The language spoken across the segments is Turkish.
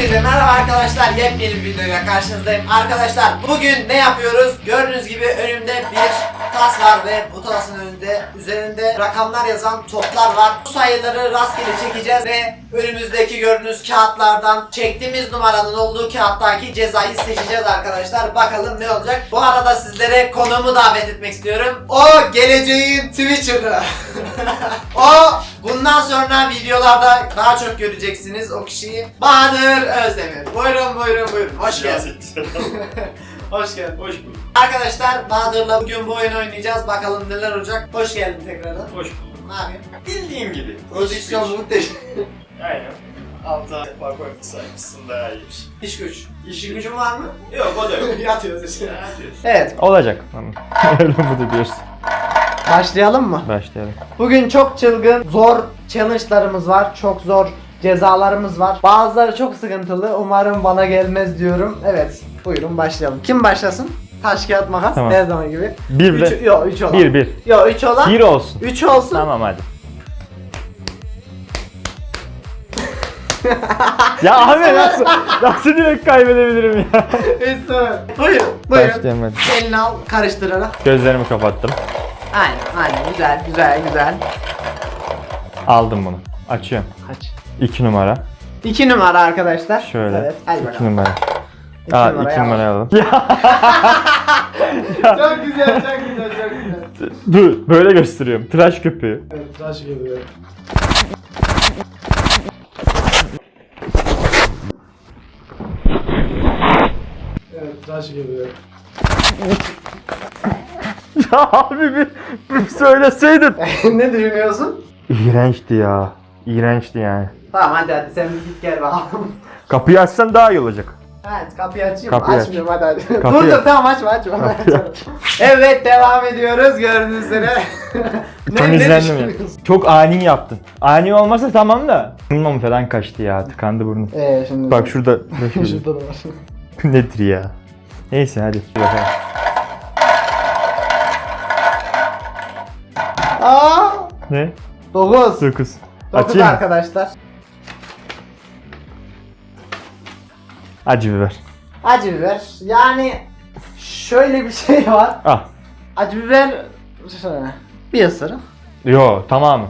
Hepinize merhaba arkadaşlar. Yepyeni bir videoyla karşınızdayım. Arkadaşlar bugün ne yapıyoruz? Gördüğünüz gibi önümde bir tas var ve bu tasın önünde üzerinde rakamlar yazan toplar var. Bu sayıları rastgele çekeceğiz ve önümüzdeki gördüğünüz kağıtlardan çektiğimiz numaranın olduğu kağıttaki cezayı seçeceğiz arkadaşlar. Bakalım ne olacak? Bu arada sizlere konuğumu davet etmek istiyorum. O geleceğin Twitcher'ı. o bundan sonra videolarda daha çok göreceksiniz o kişiyi. Bahadır Özdemir. Buyurun buyurun buyurun. Hoş geldin. Hoş geldin. Hoş bulduk. Arkadaşlar Bahadır'la bugün bu oyunu oynayacağız. Bakalım neler olacak. Hoş geldin tekrardan. Hoş bulduk. Ne yapayım? Bildiğim gibi. Pozisyon muhteşem. Aynen. Altı parkur saymışsın daha iyiymiş. İş güç. İş gücün var mı? Yok o da yok. Yatıyoruz işte. Ne yapıyorsun? Evet. Olacak. Tamam. Öyle umut ediyoruz. Başlayalım mı? Başlayalım. Bugün çok çılgın, zor challenge'larımız var. Çok zor cezalarımız var. Bazıları çok sıkıntılı. Umarım bana gelmez diyorum. Evet. Buyurun başlayalım. Kim başlasın? Taş kağıt makas. Tamam. Her zaman gibi. Bir Üç, de yok 3 olan. bir bir. Yok 3 olan. Bir olsun. 3 olsun. Tamam hadi. ya abi nasıl, nasıl direkt kaybedebilirim ya? İstemem. Buyurun. Buyurun. Hadi. Elini al karıştırarak. Gözlerimi kapattım. Aynen aynen güzel güzel güzel. Aldım bunu. Açıyorum. Kaç? 2 numara. 2 numara arkadaşlar. Şöyle. Evet. Hadi 2 bakalım. numara. İki Aa numarayı 2 al. numarayı alalım. Çok güzel çok güzel çok güzel. dur böyle gösteriyorum. Tıraş köpüğü. Evet tıraş geliyor. Evet tıraş geliyor. ya abi bir, bir söyleseydin. ne düşünüyorsun? İğrençti ya. İğrençti yani. Tamam hadi hadi sen bir git gel bakalım. Kapıyı açsan daha iyi olacak. Evet kapıyı açayım. Kapıyı aç. Açmıyorum hadi hadi. Kapıyı dur aç. tamam açma açma. Açma. aç. evet devam ediyoruz gördüğünüz üzere. Çok izlendim ya. Çok ani yaptın. Ani olmasa tamam da. Burnum falan kaçtı ya. Tıkandı burnum. Ee şimdi. Bak şurada. Şurada da var. Nedir ya? Neyse hadi. Bakalım. Aa! Ne? 9. 9. 9 Açayım mı? arkadaşlar. Acı biber. Acı biber. Yani şöyle bir şey var. Ah. Acı biber. Bir ısırık. Yo tamamı.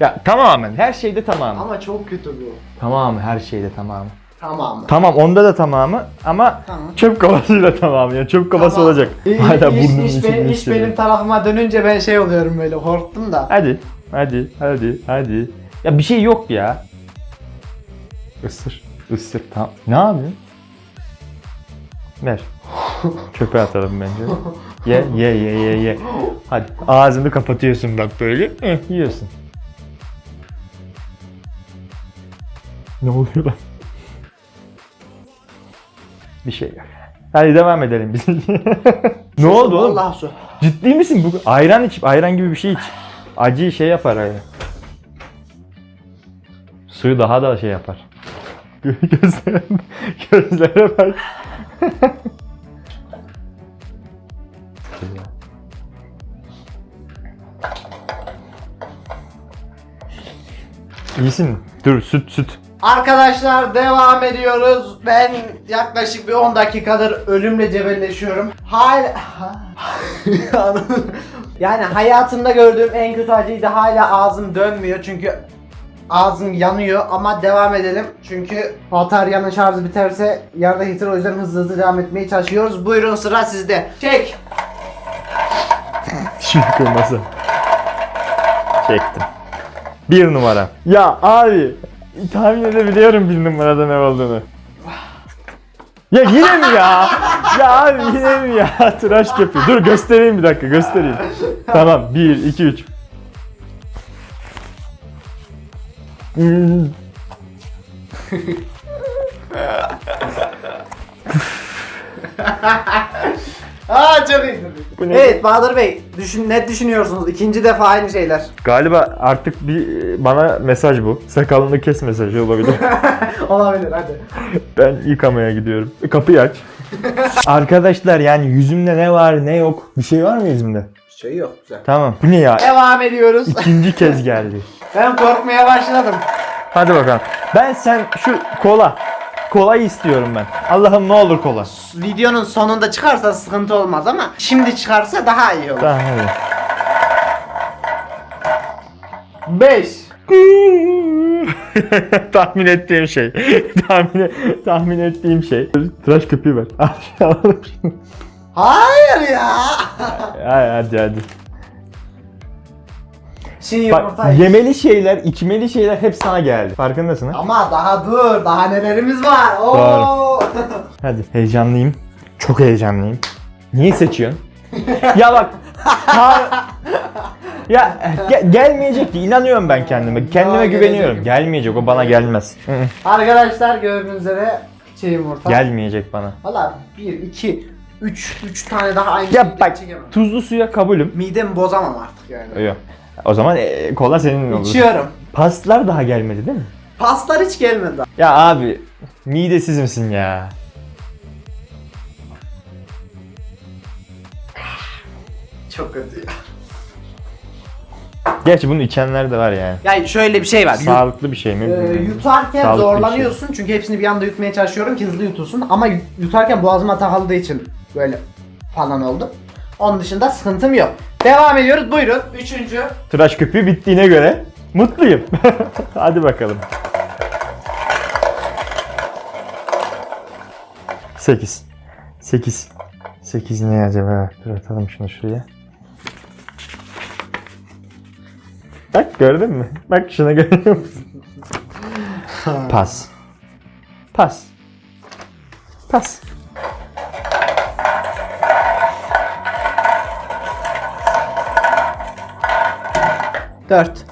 Ya tamamen. Her şeyde tamamı. Ama çok kötü bu. Tamamı her şeyde tamamı. Tamam mı? Tamam onda da tamamı ama Tamam. çöp kovasıyla tamamı ya. Çöp kovası Tamam. olacak. İ- Hala iş, burnumun iş, benim, iş benim tarafıma dönünce ben şey oluyorum böyle korktum da. Hadi. Hadi. Hadi. Hadi. Ya bir şey yok ya. Isır. Isır. Tamam. Ne yapıyorsun? Ver. Çöpe atalım bence. Ye ye ye ye ye. Hadi. Ağzını kapatıyorsun bak böyle. Eh, yiyorsun. Ne oluyor lan? Bir şey yok. Hadi devam edelim biz. ne oldu oğlum? Allah su. Ciddi misin? Bu ayran iç, ayran gibi bir şey iç. Acıyı şey yapar ayran. Suyu daha da şey yapar. Gözlere, gözlere bak. İyisin? Dur süt süt. Arkadaşlar devam ediyoruz. Ben yaklaşık bir 10 dakikadır ölümle cebelleşiyorum. Hala... yani hayatımda gördüğüm en kötü acıydı. Hala ağzım dönmüyor çünkü ağzım yanıyor ama devam edelim. Çünkü bataryanın şarjı biterse yarıda hitir o yüzden hızlı hızlı devam etmeye çalışıyoruz. Buyurun sıra sizde. Çek. Şimdi kırmasa. Çektim. Bir numara. Ya abi tahmin edebiliyorum bir numarada ne olduğunu. Ya yine mi ya? Ya abi yine mi ya? Tıraş köpüğü. Dur göstereyim bir dakika göstereyim. tamam 1, 2, 3. Aa çok iyi. Bu ne? Evet Bahadır Bey, düşün, ne düşünüyorsunuz? İkinci defa aynı şeyler. Galiba artık bir bana mesaj bu. Sakalını kes mesajı olabilir. Olabilir hadi. Ben yıkamaya gidiyorum. Kapıyı aç. Arkadaşlar yani yüzümde ne var ne yok. Bir şey var mı yüzümde? Şey yok güzel. Tamam. Bu ne ya? Devam ediyoruz. İkinci kez geldi. Ben korkmaya başladım. Hadi bakalım. Ben sen şu kola. Kolay istiyorum ben. Allah'ım ne olur kola. Videonun sonunda çıkarsa sıkıntı olmaz ama şimdi çıkarsa daha iyi olur. Tamam hadi. 5. tahmin ettiğim şey. tahmin, tahmin ettiğim şey. Tıraş köpüğü ver. Hayır ya. Hadi hadi. Çiğ Bak yemeli şeyler, içmeli şeyler hep sana geldi. Farkındasın ha? Ama daha dur. Daha nelerimiz var. Oo. Hadi heyecanlıyım. Çok heyecanlıyım. Niye seçiyorsun? ya bak. ha- ya ge- gelmeyecek ki inanıyorum ben kendime. Kendime Ya, güveniyorum. Gelmeyecek o bana gelmez. Arkadaşlar gördüğünüz üzere çiğ yumurta. Gelmeyecek bana. Valla 1, 2, 3, 3 tane daha aynı Ya şeyden bak çekemem. tuzlu suya kabulüm. Midemi bozamam artık yani. Yok. O zaman e, kola senin olur. İçiyorum. Paslar daha gelmedi değil mi? Paslar hiç gelmedi daha. Ya abi midesiz misin ya? Çok kötü ya. Gerçi bunu içenler de var yani. Yani şöyle bir şey var. Yut- Sağlıklı bir şey mi? Ee, bilmiyorum. yutarken Sağlıklı bir şey. zorlanıyorsun çünkü hepsini bir anda yutmaya çalışıyorum ki hızlı yutulsun ama yu- yutarken boğazıma takıldığı için böyle falan oldu. Onun dışında sıkıntım yok. Devam ediyoruz buyurun. Üçüncü. Tıraş köpüğü bittiğine göre mutluyum. Hadi bakalım. 8. 8. 8 ne acaba? Dur atalım şunu şuraya. Bak gördün mü? Bak şuna görüyor musun? Pas. Pas. Pas. Dört.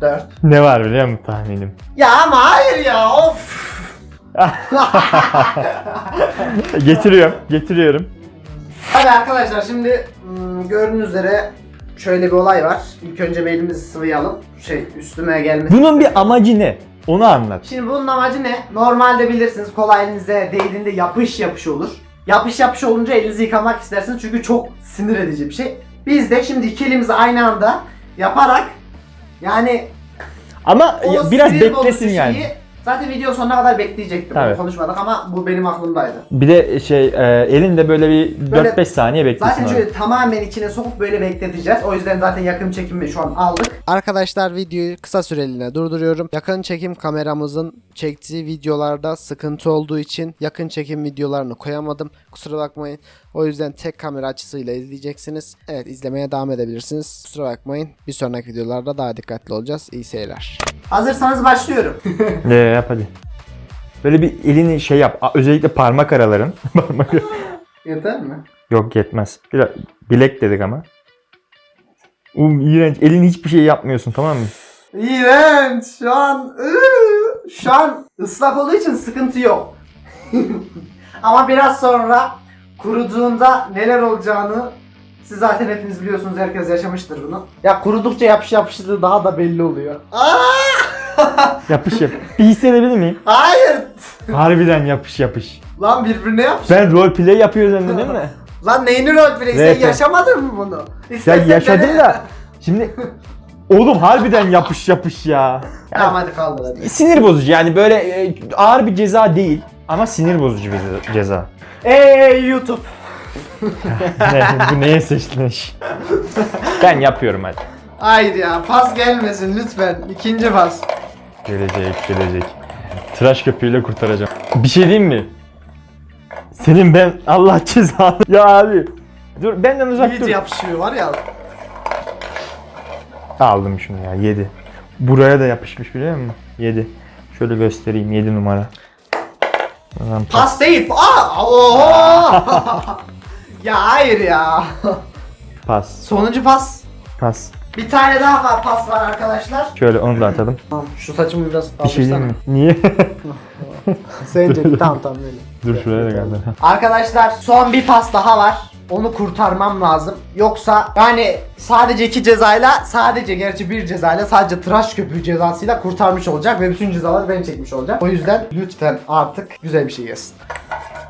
Dört. Ne var biliyor musun tahminim? Ya ama hayır ya of. Getiriyorum, getiriyorum. Hadi arkadaşlar şimdi hmm, gördüğünüz üzere şöyle bir olay var. İlk önce bir elimizi sıvayalım. Şey üstüme gelmesin. Bunun bir amacı ne? Onu anlat. Şimdi bunun amacı ne? Normalde bilirsiniz kola elinize değdiğinde yapış yapış olur. Yapış yapış olunca elinizi yıkamak istersiniz çünkü çok sinir edici bir şey. Biz de şimdi iki elimizi aynı anda yaparak yani Ama o ya biraz sinir beklesin yani. zaten video sonuna kadar bekleyecektim. Tabii. Bunu konuşmadık ama bu benim aklımdaydı. Bir de şey e, elinde böyle bir Böyle- 4-5 saniye beklesin. Zaten orada. şöyle tamamen içine sokup böyle bekleteceğiz. O yüzden zaten yakın çekimi şu an aldık. Arkadaşlar videoyu kısa süreliğine durduruyorum. Yakın çekim kameramızın çektiği videolarda sıkıntı olduğu için yakın çekim videolarını koyamadım. Kusura bakmayın. O yüzden tek kamera açısıyla izleyeceksiniz. Evet izlemeye devam edebilirsiniz. Kusura bakmayın. Bir sonraki videolarda daha dikkatli olacağız. İyi seyirler. Hazırsanız başlıyorum. Ee, yap hadi. Böyle bir elini şey yap. A- Özellikle parmak araların. parmak Yeter mi? Yok yetmez. Biraz bilek dedik ama. Um, iğrenç. Elin hiçbir şey yapmıyorsun tamam mı? İğrenç. Şu an ıı, şu an ıslak olduğu için sıkıntı yok. Ama biraz sonra kuruduğunda neler olacağını siz zaten hepiniz biliyorsunuz. Herkes yaşamıştır bunu. Ya kurudukça yapış yapışlığı daha da belli oluyor. Yapış yap. bir hissedebilir miyim? Hayır. Harbiden yapış yapış. Lan birbirine yapış. Ben roleplay yapıyor zannedin değil mi? Lan neyini roleplay? Sen yaşamadın mı bunu? Ya İstersen yaşadım dene. da. Şimdi Oğlum harbiden yapış yapış ya. Tamam hadi kaldır hadi. Sinir bozucu yani böyle e, ağır bir ceza değil ama sinir bozucu bir ce- ceza. Ey YouTube. ne, bu neye seçtin iş? ben yapıyorum hadi. Hayır ya pas gelmesin lütfen. İkinci pas. Gelecek gelecek. Tıraş köpüğüyle kurtaracağım. Bir şey diyeyim mi? Senin ben Allah cezanı. Ya abi. Dur benden uzak İyice dur. yapışıyor var ya. Aldım şunu ya 7. Buraya da yapışmış biliyor musun? 7. Şöyle göstereyim 7 numara. Lan pas. Pas değil. Aa! Oho! ya hayır ya. Pas. Sonuncu pas. Pas. Bir tane daha var pas var arkadaşlar. Şöyle onu da atalım. Tamam şu saçımı biraz Bir şey diyeyim mi? Niye? Sence tamam tamam öyle. Dur şuraya da geldi. Arkadaşlar son bir pas daha var. Onu kurtarmam lazım. Yoksa yani sadece iki cezayla sadece gerçi bir cezayla sadece tıraş köpüğü cezasıyla kurtarmış olacak ve bütün cezaları ben çekmiş olacağım. O yüzden lütfen artık güzel bir şey gelsin.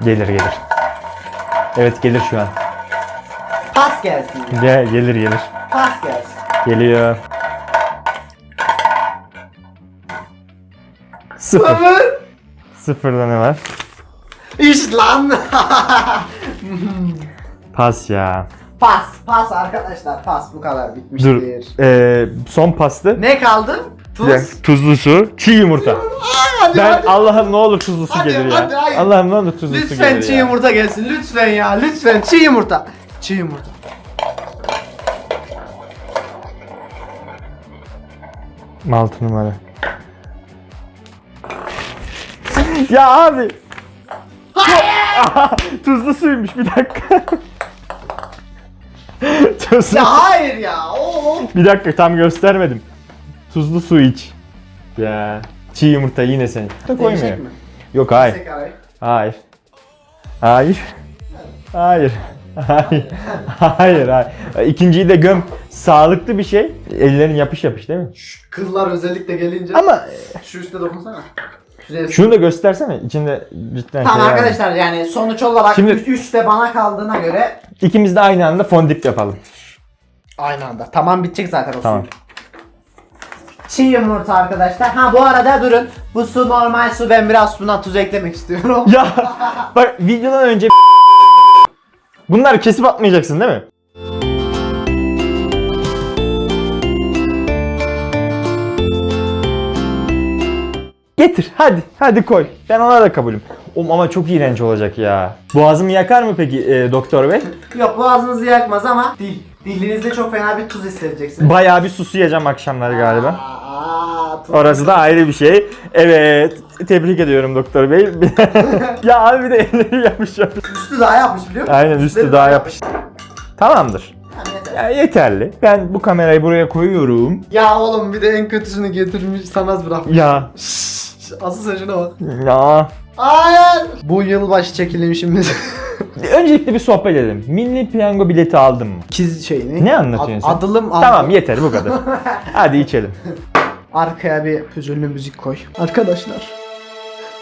Gelir gelir. Evet gelir şu an. Pas gelsin. ya. Gel, gelir gelir. Pas gelsin. Geliyor. Sıfır. Sıfır. Sıfırda ne var? İşte lan. Pas ya. pas. Pas arkadaşlar. Pas bu kadar Dur. bitmiştir. Ee, son pastı. Ne kaldı? Tuz. Dakika, Tuzlu su, çiğ yumurta. Hadi, Ben hadi. Allah'ım ne olur tuzlu su Hadi, gelir ya. hadi, hayır. Allah'ım ne olur tuzlu su Lütfen gelir çiğ ya. yumurta gelsin. Lütfen ya. Lütfen çiğ yumurta. Çiğ yumurta. Altı numara. ya abi. Hayır. Tuzlu suymuş bir dakika. Tuzlu. Ya hayır ya. Oo. Bir dakika tam göstermedim. Tuzlu su iç. Ya. Çiğ yumurta yine senin. Da koymuyor. Mi? Yok hayır. Arayı. Hayır. Hayır. Hayır. Hayır. Hayır. Hayır. İkinciyi de göm. Sağlıklı bir şey. Ellerin yapış yapış değil mi? Şu Kıllar özellikle gelince. Ama Şu üstte dokunsana. Şuraya şunu da göstersene. İçinde cidden Tamam şey var. arkadaşlar yani sonuç olarak Şimdi- 3 de bana kaldığına göre İkimiz de aynı anda fondip yapalım. Aynı anda. Tamam bitecek zaten o Tamam. Çiğ yumurta arkadaşlar. Ha bu arada durun. Bu su normal su. Ben biraz buna tuz eklemek istiyorum. Ya bak videodan önce Bunları kesip atmayacaksın değil mi? Getir hadi hadi koy. Ben ona da kabulüm. Oğlum ama çok iğrenç olacak ya. Boğazımı yakar mı peki e, doktor bey? Yok boğazınızı yakmaz ama dil. Dilinizde çok fena bir tuz hissedeceksiniz. Bayağı bir susayacağım akşamları galiba. Aa, tuz. Orası da ayrı bir şey. Evet. Tebrik ediyorum doktor bey. ya abi bir de elleri yapış yapış. Üstü daha yapmış biliyor musun? Aynen üstü daha yapış. Tamamdır. Ya yeterli. Ben bu kamerayı buraya koyuyorum. Ya oğlum bir de en kötüsünü getirmiş sana bırakmış. Ya. Asıl sen şuna bak. Ya. Hayır. Bu yılbaşı çekilişimiz. Öncelikle bir sohbet edelim. Milli piyango bileti aldın mı? Kiz şeyini. Ne anlatıyorsun sen? Adılım Tamam yeter bu kadar. Hadi içelim. Arkaya bir hüzünlü müzik koy. Arkadaşlar.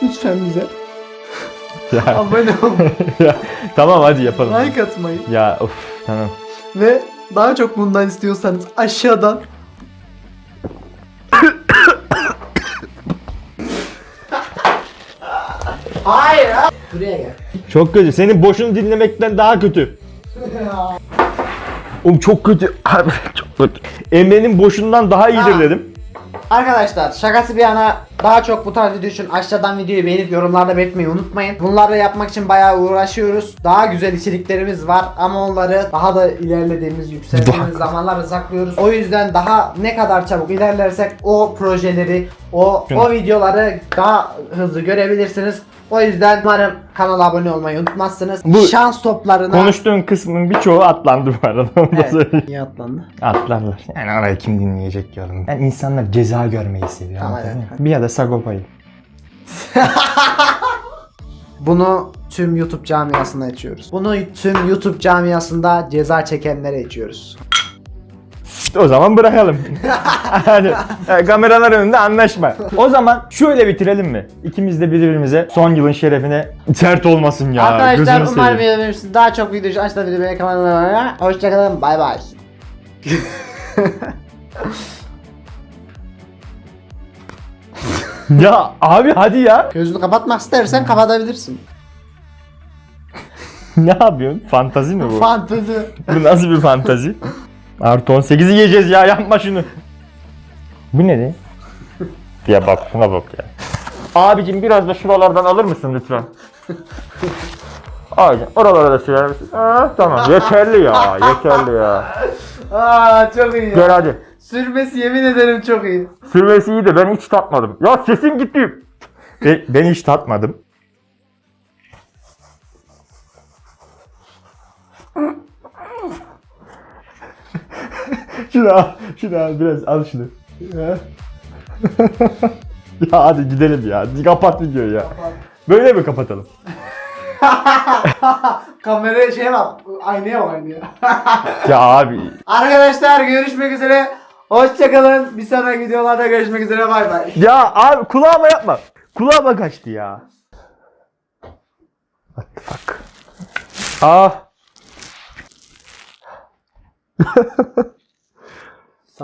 Lütfen bize Ya, abone olun. ya, tamam hadi yapalım. like atmayı. Ya of tamam. Ve daha çok bundan istiyorsanız aşağıdan Hayır. Buraya gel. Çok kötü. Senin boşunu dinlemekten daha kötü. Oğlum çok kötü. Abi çok kötü. Emre'nin boşundan daha iyidir Tamam. dedim. Arkadaşlar şakası bir yana daha çok bu tarz video için aşağıdan videoyu beğenip yorumlarda belirtmeyi unutmayın. Bunları yapmak için bayağı uğraşıyoruz. Daha güzel içeriklerimiz var ama onları daha da ilerlediğimiz, yükseldiğimiz zamanlarda saklıyoruz. O yüzden daha ne kadar çabuk ilerlersek o projeleri, o o videoları daha hızlı görebilirsiniz. O yüzden umarım kanala abone olmayı unutmazsınız. Bu- Şans toplarına... Konuştuğun kısmın birçoğu atlandı bu arada. Onu da Evet, iyi atlandı. Atlarlar. Yani orayı kim dinleyecek ki oğlum? Yani insanlar ceza görmeyi seviyor. Tamam, anladın evet. mı? Bir ya da Sagopa'yı. Bunu tüm YouTube camiasında içiyoruz. Bunu tüm YouTube camiasında ceza çekenlere içiyoruz. O zaman bırakalım. Hadi. e, Kameralar önünde anlaşma. O zaman şöyle bitirelim mi? İkimiz de birbirimize son yılın şerefine sert olmasın ya. Arkadaşlar Gözünü umarım seveyim. beğenirsiniz. Daha çok video için aşağıda video beğeni kanalıma Hoşçakalın. Bay bay. Ya abi hadi ya. Gözünü kapatmak istersen kapatabilirsin. ne yapıyorsun? Fantazi mi bu? Fantezi. bu nasıl bir fantazi? Artı 18'i yiyeceğiz ya yapma şunu. Bu ne de? ya bak şuna bak ya. Abicim biraz da şuralardan alır mısın lütfen? Abicim oralara da sürer misin? Ah, tamam yeterli ya yeterli ya. Aa çok iyi. Gel hadi. Sürmesi yemin ederim çok iyi. Sürmesi iyi de ben hiç tatmadım. Ya sesin gitti. Ben, ben hiç tatmadım. Şunu al, şunu al biraz al şunu. Ya, hadi gidelim ya. Kapat videoyu ya. Böyle mi kapatalım? Kameraya şeye bak. Aynaya bak aynaya. Ya abi. Arkadaşlar görüşmek üzere. Hoşçakalın. Bir sonraki videolarda görüşmek üzere. Bay bay. Ya abi kulağıma yapma. Kulağıma kaçtı ya. What the fuck? Ah.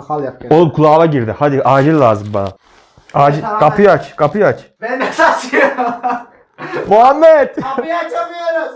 Sakal yap gel. Oğlum kulağıma girdi. Hadi acil lazım bana. Acil Tamam, kapıyı aç kapıyı aç. Ben de saçıyorum. Muhammed. Kapıyı açamıyoruz.